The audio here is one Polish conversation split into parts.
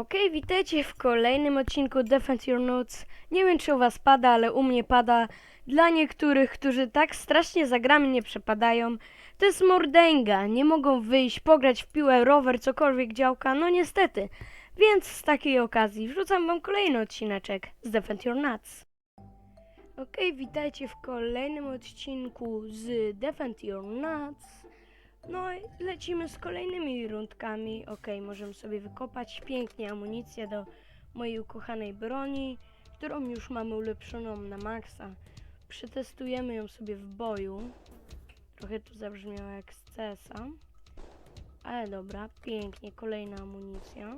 Okej, witajcie w kolejnym odcinku Defend Your Notes. Nie wiem, czy u was pada, ale u mnie pada. Dla niektórych, którzy tak strasznie za nie przepadają, to jest mordęga. Nie mogą wyjść, pograć w piłę, rower, cokolwiek działka. No niestety. Więc z takiej okazji wrzucam wam kolejny odcineczek z Defend Your Nuts. Okej, witajcie w kolejnym odcinku z Defend Your Nuts. No i lecimy z kolejnymi rundkami. Okej, możemy sobie wykopać pięknie amunicję do mojej ukochanej broni, którą już mamy ulepszoną na maksa. Przetestujemy ją sobie w boju. Trochę to zabrzmiało jak z CS-a. Ale dobra, pięknie, kolejna amunicja.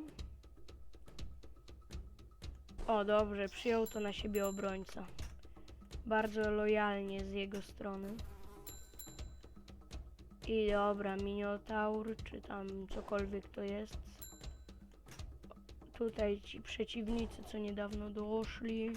O, dobrze, przyjął to na siebie obrońca. Bardzo lojalnie z jego strony. I dobra, Minotaur, czy tam cokolwiek to jest. Tutaj ci przeciwnicy, co niedawno doszli.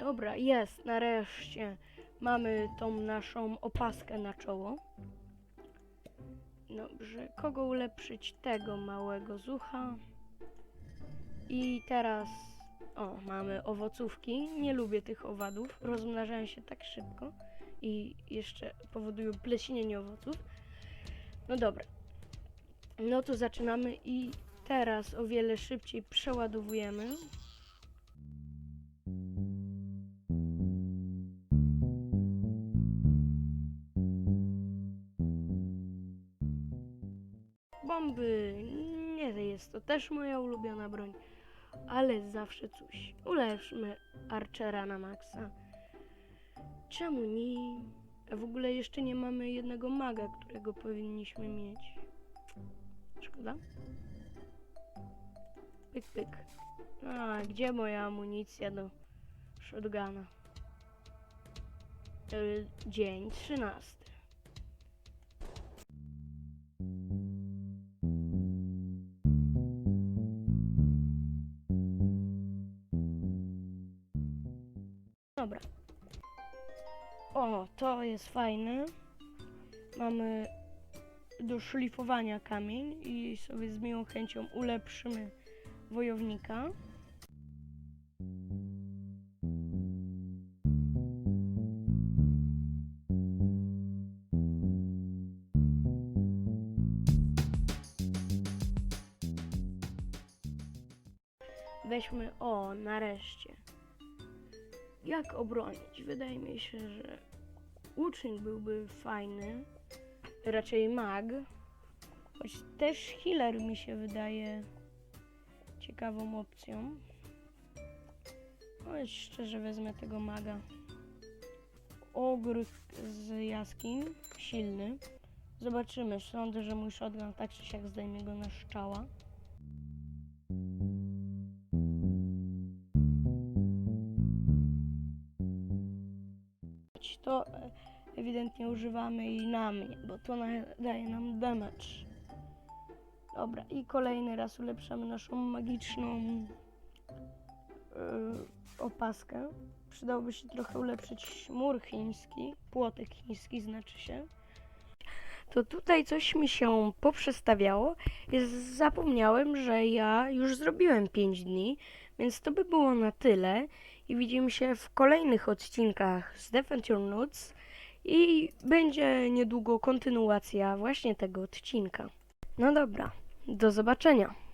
Dobra, jest, nareszcie. Mamy tą naszą opaskę na czoło. Dobrze, kogo ulepszyć? Tego małego zucha. I teraz o, mamy owocówki. Nie lubię tych owadów. Rozmnażają się tak szybko i jeszcze powodują plesinienie owoców. No dobra. No to zaczynamy i teraz o wiele szybciej przeładowujemy. Bomby. Nie jest to też moja ulubiona broń ale zawsze coś. Ulepszmy Archera na maksa. Czemu nie? A w ogóle jeszcze nie mamy jednego maga, którego powinniśmy mieć. Szkoda. Pyk, pyk. A, gdzie moja amunicja do shotguna? E, dzień 13. O, to jest fajne. Mamy do szlifowania kamień i sobie z miłą chęcią ulepszymy wojownika. Weźmy, o, nareszcie. Jak obronić? Wydaje mi się, że uczeń byłby fajny, raczej mag, choć też healer mi się wydaje ciekawą opcją. Ale szczerze wezmę tego maga. Ogr z jaskiń, silny. Zobaczymy, sądzę, że mój shotgun tak czy siak zdejmie go na szczała. To ewidentnie używamy i na mnie, bo to daje nam damage. Dobra, i kolejny raz ulepszamy naszą magiczną yy, opaskę. Przydałoby się trochę ulepszyć mur chiński, płotek chiński znaczy się. To tutaj coś mi się poprzestawiało. Zapomniałem, że ja już zrobiłem 5 dni, więc to by było na tyle i widzimy się w kolejnych odcinkach z Defend Your Nuts i będzie niedługo kontynuacja właśnie tego odcinka. No dobra, do zobaczenia.